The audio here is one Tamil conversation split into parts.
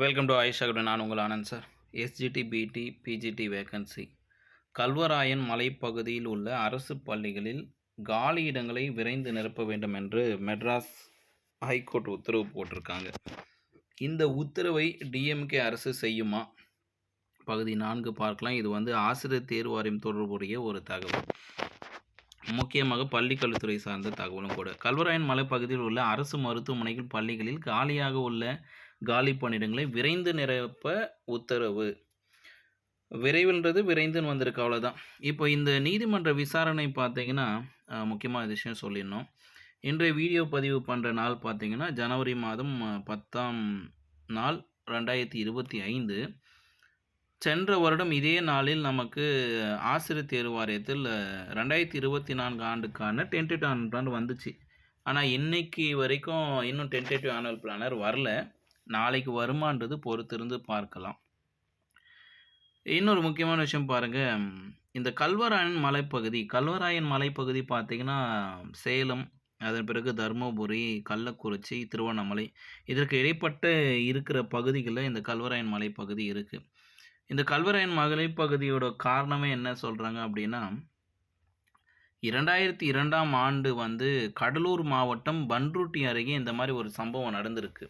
வெல்கம் டு ஆயிஷாகுடன் நான் உங்கள் Anand sir. SGT PT PGT vacancy Kalvarayan மலைப்பகுதியில் உள்ள அரசு பள்ளிகளில் காலி இடங்களை விரைந்து நிரப்ப வேண்டும் என்று மெட்ராஸ் ஹைகோர்ட் உத்தரவு போட்டிருக்காங்க. இந்த உத்தரவை டிஎம்கே அரசு செய்யுமா? பகுதி நான்கு பார்க்கலாம். இது வந்து ஆசிரியர் தேர்வு வாரியம் தொடர்புடைய ஒரு தகவல். முக்கியமாக பள்ளிக்கல்வித்துறை சார்ந்த தகவலும் கூட. கல்வராயன் மலைப்பகுதியில் உள்ள அரசு மருத்துவமனைகள் பள்ளிகளில் காலியாக உள்ள காலி பணியிடங்களை விரைந்து நிரப்ப உத்தரவு. விரைவுன்றது விரைந்துன்னு வந்திருக்கு அவ்வளோதான் இப்போ இந்த நீதிமன்ற விசாரணை பார்த்தீங்கன்னா முக்கியமான விஷயம் சொல்லிடணும். இன்றைய வீடியோ பதிவு பண்ணுற நாள் பார்த்தீங்கன்னா ஜனவரி மாதம் பத்தாம் நாள் ரெண்டாயிரத்தி இருபத்தி ஐந்து. சென்ற வருடம் இதே நாளில் நமக்கு ஆசிரியர் தேர்வு வாரியத்தில் ரெண்டாயிரத்தி இருபத்தி நான்கு ஆண்டுக்கான டென்டேட்டிவ் ஆனுவல் பிளான் வந்துச்சு. ஆனால் இன்னைக்கு வரைக்கும் இன்னும் டென்டேட்டிவ் ஆனுவல் பிளானர் வரல. நாளைக்கு வருமான்றது பொறுத்திருந்து பார்க்கலாம். இன்னொரு முக்கியமான விஷயம் பாருங்கள் இந்த கல்வராயன் மலைப்பகுதி கல்வராயன் மலைப்பகுதி பார்த்திங்கன்னா சேலம் அதன் பிறகு தருமபுரி கள்ளக்குறிச்சி திருவண்ணாமலை இதற்கு இடைப்பட்ட இருக்கிற பகுதிகளில் இந்த கல்வராயன் மலைப்பகுதி இருக்குது இந்த கல்வராயன் மலைப்பகுதியோட காரணமே என்ன சொல்கிறாங்க அப்படின்னா இரண்டாயிரத்தி இரண்டாம் ஆண்டு வந்து கடலூர் மாவட்டம் பன்ருட்டி அருகே இந்த மாதிரி ஒரு சம்பவம் நடந்திருக்கு.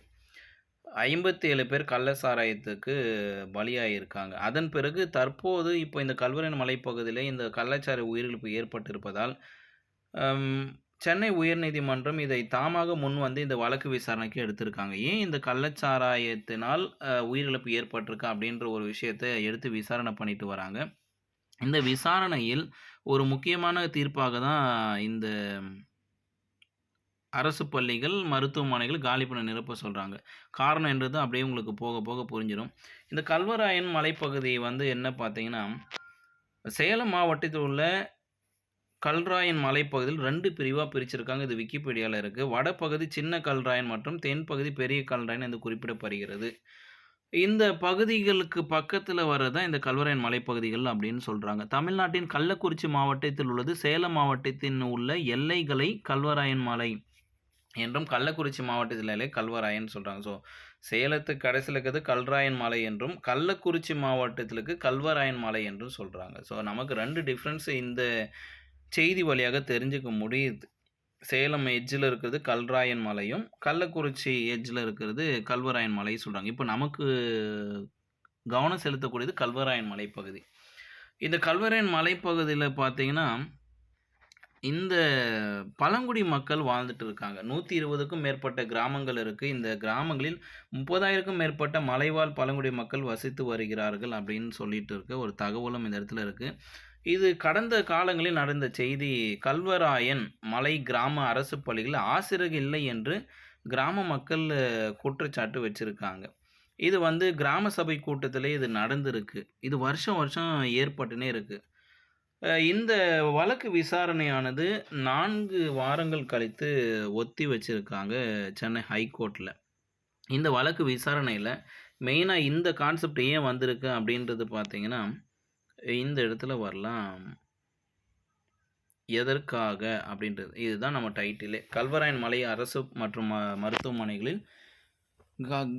ஐம்பத்தி ஏழு பேர் கள்ள சாராயத்துக்கு பலியாகியிருக்காங்க அதன் பிறகு தற்போது இப்போ இந்த கல்வராயன் மலைப்பகுதியில் இந்த கள்ளச்சார உயிரிழப்பு ஏற்பட்டிருப்பதால் சென்னை உயர்நீதிமன்றம் இதை தாமாக முன் வந்து இந்த வழக்கு விசாரணைக்கு எடுத்திருக்காங்க. ஏன் இந்த கள்ளச்சாராயத்தினால் உயிரிழப்பு ஏற்பட்டிருக்கா அப்படின்ற ஒரு விஷயத்தை எடுத்து விசாரணை பண்ணிட்டு வராங்க? இந்த விசாரணையில் ஒரு முக்கியமான தீர்ப்பாக தான் இந்த அரசு பள்ளிகள் மருத்துவமனைகள் காலி பண்ண நிரப்ப சொல்கிறாங்க காரணம் என்றது அப்படியே உங்களுக்கு போக போக புரிஞ்சிடும் இந்த கல்வராயன் மலைப்பகுதி வந்து என்ன பார்த்தீங்கன்னா சேலம் மாவட்டத்தில் உள்ள கல்ராயன் மலைப்பகுதியில் ரெண்டு பிரிவாக பிரிச்சிருக்காங்க. இது விக்கிபீடியாவில் இருக்குது வடப்பகுதி சின்ன கல்ராயன் மற்றும் தென்பகுதி பெரிய கல்ராயன் என்று குறிப்பிடப்படுகிறது. இந்த பகுதிகளுக்கு பக்கத்தில் வர்றதான் இந்த கல்வராயன் மலைப்பகுதிகள் அப்படின்னு சொல்கிறாங்க தமிழ்நாட்டின் கள்ளக்குறிச்சி மாவட்டத்தில் உள்ளது. சேலம் மாவட்டத்தின் உள்ள எல்லைகளை கல்வராயன் மலை என்றும் கள்ளக்குறிச்சி மாவட்டத்திலே கல்வராயன் சொல்கிறாங்க ஸோ சேலத்துக்கு கடைசியில் இருக்கிறது கல்ராயன் மலை என்றும் கள்ளக்குறிச்சி மாவட்டத்திலுக்கு கல்வராயன் மலை என்றும் சொல்கிறாங்க ஸோ நமக்கு ரெண்டு டிஃப்ரென்ஸ் இந்த செய்தி வழியாக தெரிஞ்சுக்க முடியுது. சேலம் எட்ஜில் இருக்கிறது கல்ராயன் மலையும் கள்ளக்குறிச்சி எட்ஜில் இருக்கிறது கல்வராயன் மலையும் சொல்கிறாங்க இப்போ நமக்கு கவனம் செலுத்தக்கூடியது கல்வராயன் மலைப்பகுதி. இந்த கல்வராயன் மலைப்பகுதியில் பார்த்தீங்கன்னா இந்த பழங்குடி மக்கள் வாழ்ந்துட்டு இருக்காங்க. நூற்றி இருபதுக்கும் மேற்பட்ட கிராமங்கள் இருக்குது இந்த கிராமங்களில் முப்பதாயிரக்கும் மேற்பட்ட மலைவாழ் பழங்குடி மக்கள் வசித்து வருகிறார்கள் அப்படின்னு சொல்லிட்டு இருக்க. ஒரு தகவலும் இந்த இடத்துல இருக்குது இது கடந்த காலங்களில் நடந்த செய்தி கல்வராயன் மலை கிராம அரசு பள்ளிகளில் ஆசிரியர் இல்லை என்று கிராம மக்கள் குற்றச்சாட்டு வச்சுருக்காங்க. இது வந்து கிராம சபை கூட்டத்திலே இது நடந்திருக்கு. இது வருஷம் வருஷம் ஏற்பட்டுனே இருக்குது இந்த வழக்கு விசாரணையானது நான்கு வாரங்கள் கழித்து ஒத்தி வச்சுருக்காங்க சென்னை ஹைகோர்ட்டில் இந்த வழக்கு விசாரணையில் மெயினாக இந்த கான்செப்ட் ஏன் வந்திருக்கு அப்படின்றது பார்த்தீங்கன்னா இந்த இடத்துல வரலாம். எதற்காக அப்படின்றது. இதுதான் நம்ம டைட்டிலே. கல்வராயன் மலை அரசு மற்றும் ம- மருத்துவமனைகளில்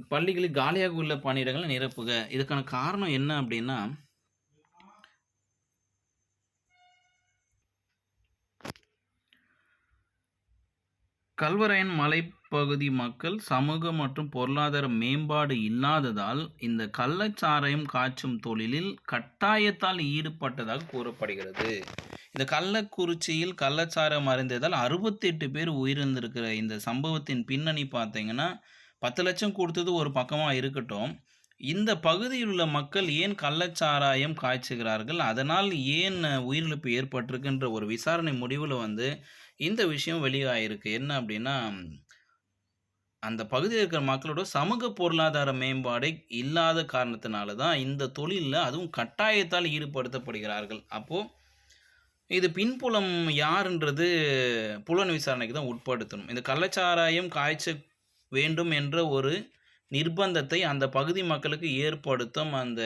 பள்ளிகளில் காலியாக உள்ள பணியிடங்களை நிரப்புக. இதுக்கான காரணம் என்ன அப்படின்னா கல்வராயன் மலைப்பகுதி மக்கள் சமூக மற்றும் பொருளாதார மேம்பாடு இல்லாததால் இந்த கள்ளச்சாராயம் காய்ச்சும் தொழிலில் கட்டாயத்தால் ஈடுபட்டதாக கூறப்படுகிறது. இந்த கள்ளக்குறிச்சியில் கள்ளச்சாரம் அறிந்ததால் அறுபத்தெட்டு பேர் உயிரிழந்திருக்கிற இந்த சம்பவத்தின் பின்னணி பார்த்தீங்கன்னா பத்து லட்சம் கொடுத்தது ஒரு பக்கமாக இருக்கட்டும். இந்த பகுதியில் உள்ள மக்கள் ஏன் கள்ளச்சாராயம் காய்ச்சுகிறார்கள்? அதனால் ஏன் உயிரிழப்பு ஏற்பட்டிருக்குன்ற ஒரு விசாரணை முடிவில் வந்து இந்த விஷயம் வெளியாயிருக்கு. என்ன அப்படின்னா அந்த பகுதியில் இருக்கிற மக்களோட சமூக பொருளாதார மேம்பாடு இல்லாத காரணத்தினால தான் இந்த தொழிலில் அதுவும் கட்டாயத்தால் ஈடுபடுத்தப்படுகிறார்கள். அப்போது இது பின்புலம் யாருன்றது புலன் விசாரணைக்கு தான் உட்படுத்தணும். இந்த கள்ளச்சாராயம் காய்ச்ச வேண்டும் என்ற ஒரு நிர்பந்தத்தை அந்த பகுதி மக்களுக்கு ஏற்படுத்தும் அந்த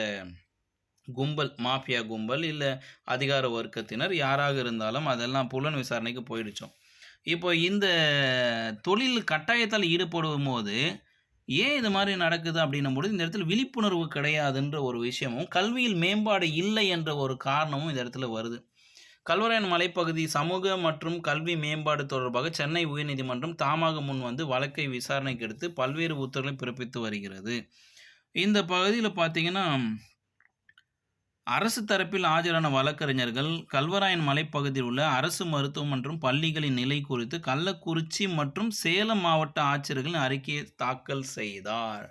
கும்பல் மாஃபியா கும்பல் இல்லை அதிகார வர்க்கத்தினர் யாராக இருந்தாலும் அதெல்லாம் புலன் விசாரணைக்கு போயிடுச்சோம் இப்போ இந்த தொழில் கட்டாயத்தால் ஈடுபடும் போது ஏன் இது மாதிரி நடக்குது அப்படின்னும் பொழுது இந்த இடத்துல விழிப்புணர்வு கிடையாதுன்ற ஒரு விஷயமும், கல்வியில் மேம்பாடு இல்லை என்ற ஒரு காரணமும் இந்த இடத்துல வருது. கல்வராயன் மலைப்பகுதி சமூக மற்றும் கல்வி மேம்பாடு தொடர்பாக சென்னை உயர்நீதிமன்றம் தாமாக முன் வந்து வழக்கை விசாரணைக்கு எடுத்து பல்வேறு உத்தரவுகளை பிறப்பித்து வருகிறது. இந்த பகுதியில் பார்த்தீங்கன்னா, அரசு தரப்பில் ஆஜரான வழக்கறிஞர்கள், கல்வராயன் மலைப்பகுதியில் உள்ள அரசு மருத்துவம் மற்றும் பள்ளிகளின் நிலை குறித்து கள்ளக்குறிச்சி மற்றும் சேலம் மாவட்ட ஆட்சியர்களின் அறிக்கையை தாக்கல் செய்தார்.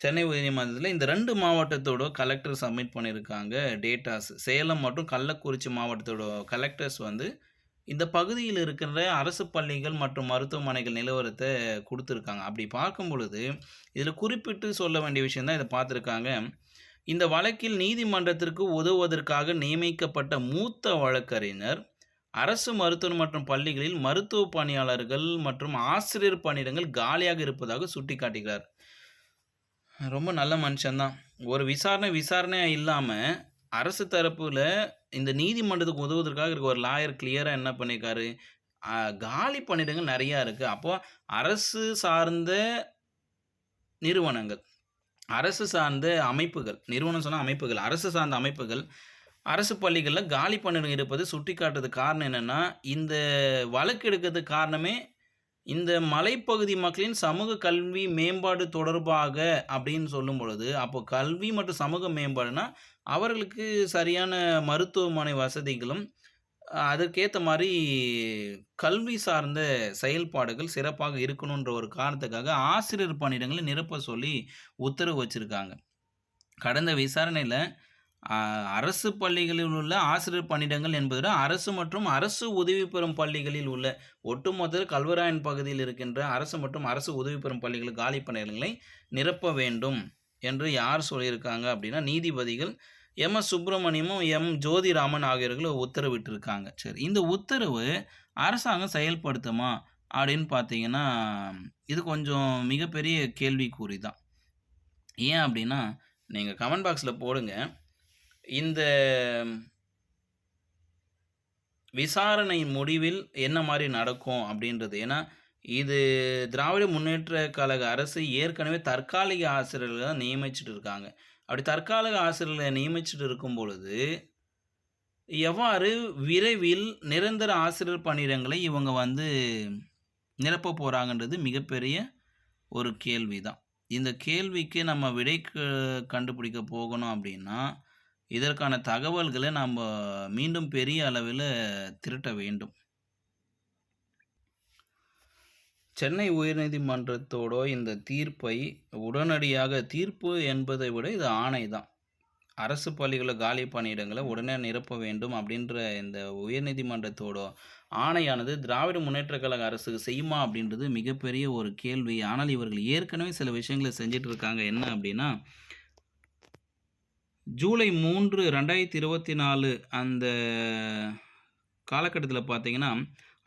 சென்னை உயர்நீதிமன்றத்தில் இந்த ரெண்டு மாவட்டத்தோட கலெக்டர் சப்மிட் பண்ணியிருக்காங்க டேட்டாஸ். சேலம் மற்றும் கள்ளக்குறிச்சி மாவட்டத்தோட கலெக்டர்ஸ் வந்து, இந்த பகுதியில் இருக்கின்ற அரசு பள்ளிகள் மற்றும் மருத்துவமனைகள் நிலவரத்தை கொடுத்துருக்காங்க அப்படி பார்க்கும் பொழுது, இதில் குறிப்பிட்டு சொல்ல வேண்டிய விஷயம் தான் இதை பார்த்துருக்காங்க இந்த வழக்கில் நீதிமன்றத்திற்கு உதவுவதற்காக நியமிக்கப்பட்ட மூத்த வழக்கறிஞர், அரசு மருத்துவம் மற்றும் பள்ளிகளில் மருத்துவ பணியாளர்கள் மற்றும் ஆசிரியர் பணியிடங்கள் காலியாக இருப்பதாக சுட்டிக்காட்டுகிறார். ரொம்ப நல்ல மனுஷன் தான். ஒரு விசாரணை விசாரணையாக இல்லாமல் அரசு தரப்பில் இந்த நீதிமன்றத்துக்கு உதவுவதற்காக இருக்க ஒரு லாயர் கிளியராக என்ன பண்ணியிருக்காரு, காலி பணியிடங்கள் நிறையா இருக்குது அப்போது அரசு சார்ந்த நிறுவனங்கள், அரசு சார்ந்த அமைப்புகள், நிறுவனம் சொன்ன அமைப்புகள், அரசு சார்ந்த அமைப்புகள், அரசு பள்ளிகளில் காலி பணியிடம் இருப்பது சுட்டிக்காட்டுறதுக்கு காரணம் என்னென்னா இந்த வழக்கு எடுக்கிறதுக்கு காரணமே, இந்த மலைப்பகுதி மக்களின் சமூக கல்வி மேம்பாடு தொடர்பாக அப்படின்னு சொல்லும் பொழுது, அப்போ கல்வி மற்றும் சமூக மேம்பாடுனா, அவர்களுக்கு சரியான மருத்துவமனை வசதிகளும், அதற்கேற்ற மாதிரி கல்வி சார்ந்த செயல்பாடுகள் சிறப்பாக இருக்கணுன்ற ஒரு காரணத்துக்காக ஆசிரியர் பணியிடங்களை நிரப்ப சொல்லி உத்தரவு வச்சுருக்காங்க. கடந்த விசாரணையில் அரசு பள்ளிகளில் உள்ள ஆசிரியர் பணியிடங்கள் என்பது அரசு மற்றும் அரசு உதவி பெறும் பள்ளிகளில் உள்ள ஒட்டுமொத்த கல்வராயன் பகுதியில் இருக்கின்ற அரசு மற்றும் அரசு உதவி பெறும் பள்ளிகள் காலி பணியிடங்களை நிரப்ப வேண்டும் என்று யார் சொல்லியிருக்காங்க அப்படின்னா, நீதிபதிகள் எம்.எஸ். சுப்பிரமணியமும், எம். ஜோதிராமன் ஆகியோர்களும் உத்தரவிட்டிருக்காங்க. சரி, இந்த உத்தரவு அரசாங்கம் செயல்படுத்துமா அப்படின்னு பார்த்தீங்கன்னா, இது கொஞ்சம் மிகப்பெரிய கேள்விக்குறி தான். ஏன் அப்படின்னா, நீங்கள் கமெண்ட் பாக்ஸில் போடுங்க. இந்த விசாரணை முடிவில் என்ன மாதிரி நடக்கும் அப்படின்றது. ஏன்னா, இது திராவிட முன்னேற்ற கழக அரசு ஏற்கனவே தற்காலிக ஆசிரியர்கள் தான் நியமிச்சுட்டு இருக்காங்க. அப்படி தற்காலிக ஆசிரியர்களை நியமிச்சுட்டு இருக்கும் பொழுது, எவ்வாறு விரைவில் நிரந்தர ஆசிரியர் பணியிடங்களை இவங்க வந்து நிரப்ப போகிறாங்கன்றது மிகப்பெரிய ஒரு கேள்வி தான். இந்த கேள்விக்கு நம்ம விடை கண்டுபிடிக்க போகணும் அப்படின்னா, இதற்கான தகவல்களை நம்ப மீண்டும் பெரிய அளவில் திரட்ட வேண்டும். சென்னை உயர்நீதிமன்றத்தோட இந்த தீர்ப்பை உடனடியாக தீர்ப்பு என்பதை விட இது ஆணை தான். அரசு பள்ளிகளில் காலி பணியிடங்களை உடனே நிரப்ப வேண்டும் அப்படின்ற இந்த உயர்நீதிமன்றத்தோட ஆணையானது திராவிட முன்னேற்ற கழக அரசுக்கு செய்யுமா அப்படின்றது மிகப்பெரிய ஒரு கேள்வி. ஆனால் இவர்கள் ஏற்கனவே சில விஷயங்கள செஞ்சிட்டு இருக்காங்க. என்ன அப்படின்னா, ஜூலை 3, 2024 அந்த காலகட்டத்தில் பார்த்தீங்கன்னா,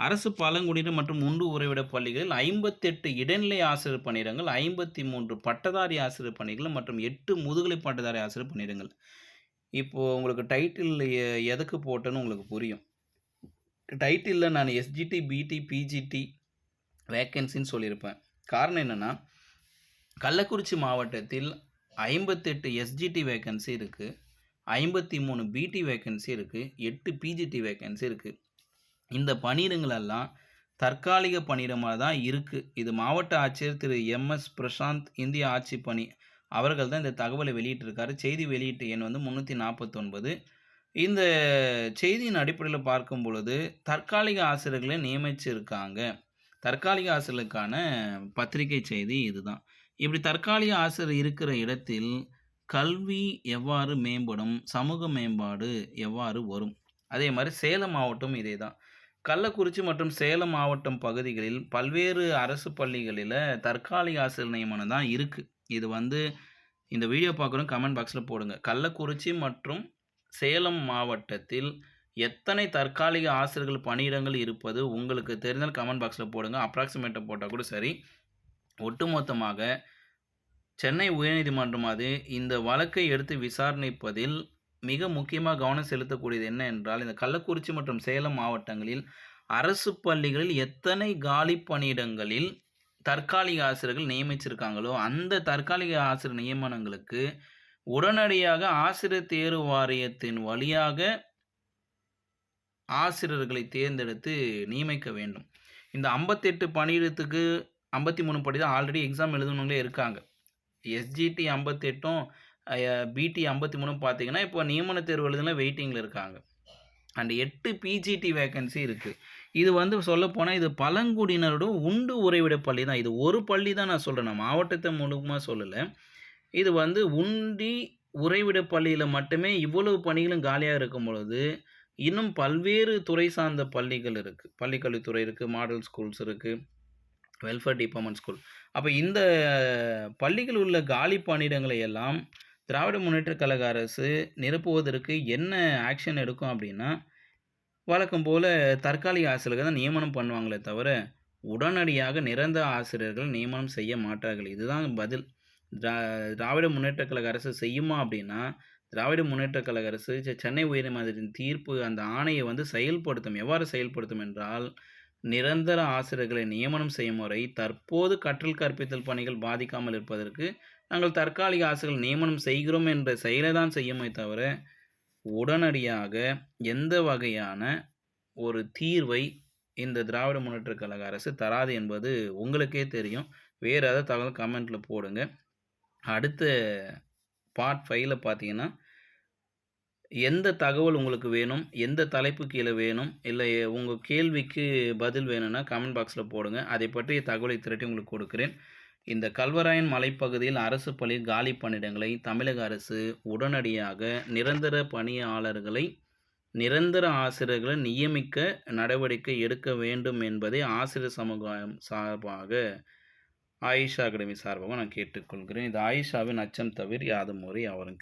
அரசு பழங்குடியினர் மற்றும் உண்டு உறைவிட பள்ளிகளில் 58 இடைநிலை ஆசிரியர் பணியிடங்கள், 53 பட்டதாரி ஆசிரியர் பணிகள் மற்றும் எட்டு முதுகலை பட்டதாரி ஆசிரியர் பணியிடங்கள். இப்போது உங்களுக்கு டைட்டில் எதுக்கு போட்டேன்னு உங்களுக்கு புரியும். டைட்டிலில் நான் எஸ்ஜிடி, பிடி, பிஜிடி வேக்கன்சின்னு சொல்லியிருப்பேன். காரணம் என்னென்னா கள்ளக்குறிச்சி மாவட்டத்தில் 58 எஸ்ஜிடி வேக்கன்சி இருக்கு. 53 பிடி வேக்கன்சி இருக்குது எட்டு பிஜிடி வேக்கன்சி இருக்குது இந்த பணியிடங்கள் தற்காலிக பணியிடமாக தான் இருக்குது இது மாவட்ட ஆட்சியர் திரு எம்.எஸ். பிரசாந்த் இந்திய ஆட்சி பணி அவர்கள் தான் இந்த தகவலை வெளியிட்டிருக்காரு. செய்தி வெளியீட்டு எண் வந்து 349. இந்த செய்தியின் அடிப்படையில் பார்க்கும் பொழுது, தற்காலிக ஆசிரியர்களை நியமிச்சிருக்காங்க. தற்காலிக ஆசிரியர்களுக்கான பத்திரிகை செய்தி இதுதான். இப்படி தற்காலிக ஆசிரியர் இருக்கிற இடத்தில் கல்வி எவ்வாறு மேம்படும்? சமூக மேம்பாடு எவ்வாறு வரும்? அதே மாதிரி சேலம் மாவட்டம் இதே தான். கள்ளக்குறிச்சி மற்றும் சேலம் மாவட்டம் பகுதிகளில் பல்வேறு அரசு பள்ளிகளில் தற்காலிக ஆசிரியர் நியமனம் தான் இருக்குது இது வந்து இந்த வீடியோ பார்க்குறோம் கமெண்ட் பாக்ஸில் போடுங்க. கள்ளக்குறிச்சி மற்றும் சேலம் மாவட்டத்தில் எத்தனை தற்காலிக ஆசிரியர்கள் பணியிடங்கள் இருப்பது உங்களுக்கு தெரிந்தால் கமெண்ட் பாக்ஸில் போடுங்க. அப்ராக்சிமேட்டை போட்டால் கூட சரி. ஒட்டுமொத்தமாக சென்னை உயர்நீதிமன்றமானது இந்த வழக்கை எடுத்து விசாரணைப்பதில் மிக முக்கியமாக கவனம் செலுத்தக்கூடியது என்ன என்றால், இந்த கள்ளக்குறிச்சி மற்றும் சேலம் மாவட்டங்களில் அரசு பள்ளிகளில் எத்தனை காலி பணியிடங்களில் தற்காலிக ஆசிரியர்கள் நியமிச்சிருக்காங்களோ, அந்த தற்காலிக ஆசிரியர் நியமனங்களுக்கு உடனடியாக ஆசிரியர் தேர்வு வாரியத்தின் வழியாக ஆசிரியர்களை தேர்ந்தெடுத்து நியமிக்க வேண்டும். இந்த 58 பணியிடத்துக்கு 53 படி தான் ஆல்ரெடி எக்ஸாம் எழுதணுங்களே இருக்காங்க. எஸ்ஜிடி 58ம் பிடி ஐம்பத்தி மூணு பார்த்தீங்கன்னா, இப்போ நியமன தேர்வு எழுதுனா வெயிட்டிங்கில் இருக்காங்க. அண்ட் எட்டு பிஜிடி வேக்கன்சி இருக்குது இது வந்து சொல்லப்போனால் இது பழங்குடியினரோட உண்டு உறைவிட பள்ளி தான். இது ஒரு பள்ளி தான் நான் சொல்கிறேன் நான் மாவட்டத்தை முழுவதுமா சொல்லலை இது வந்து உண்டி உறைவிட பள்ளியில் மட்டுமே இவ்வளவு பணிகளும் காலியாக இருக்கும் பொழுது, இன்னும் பல்வேறு துறை சார்ந்த பள்ளிகள் இருக்குது பள்ளிக்கல்வித்துறை இருக்குது மாடல் ஸ்கூல்ஸ் இருக்குது வெல்ஃபேர் டிபார்ட்மெண்ட் ஸ்கூல். அப்போ இந்த பள்ளிகள் உள்ள காலி பணியிடங்களை எல்லாம் திராவிட முன்னேற்றக் கழக அரசு நிரப்புவதற்கு என்ன ஆக்ஷன் எடுக்கும் அப்படின்னா வழக்கம் போல் தற்காலிக ஆசிரியர்கள் தான் நியமனம் பண்ணுவாங்களே தவிர, உடனடியாக நிரந்தர ஆசிரியர்கள் நியமனம் செய்ய மாட்டார்கள். இதுதான் பதில். திரா திராவிட முன்னேற்றக் கழக அரசு செய்யுமா அப்படின்னா திராவிட முன்னேற்றக் கழக அரசு செ சென்னை உயர்நீதிமன்றத்தின் தீர்ப்பு அந்த ஆணையை வந்து செயல்படுத்தும். எவ்வாறு செயல்படுத்தும் என்றால், நிரந்தர ஆசிரியர்களை நியமனம் செய்யும் வரை தற்போது கற்றல் கற்பித்தல் பணிகள் பாதிக்காமல் இருப்பதற்கு, நாங்கள் தற்காலிக ஆசிரியர்கள் நியமனம் செய்கிறோம் என்ற செயலை தான் செய்யுமே தவிர, உடனடியாக எந்த வகையான ஒரு தீர்வை இந்த திராவிட முன்னேற்ற கழக அரசு தராது என்பது உங்களுக்கே தெரியும். வேறு ஏதாவது தகவல் கமெண்ட்டில் போடுங்க. அடுத்த பார்ட் ஃபைவ்ல பார்த்தீங்கன்னா, எந்த தகவல் உங்களுக்கு வேணும்? எந்த தலைப்பு கீழே வேணும்? இல்லை உங்கள் கேள்விக்கு பதில் வேணும்னா கமெண்ட் பாக்ஸில் போடுங்க. அதைப் பற்றிய தகவலை திரட்டி உங்களுக்கு கொடுக்கிறேன். இந்த கல்வராயன் மலைப்பகுதியில் அரசு பள்ளி காலி பணியிடங்களை தமிழக அரசு உடனடியாக நிரந்தர பணியாளர்களை நிரந்தர ஆசிரியர்களை நியமிக்க நடவடிக்கை எடுக்க வேண்டும் என்பதை ஆசிரியர் சமுதாயம் சார்பாக ஆயிஷா அகாடமி சார்பாக நான் கேட்டுக்கொள்கிறேன். இது ஆயிஷாவின் அச்சம் தவிர யாதும் ஊரே யாவரும்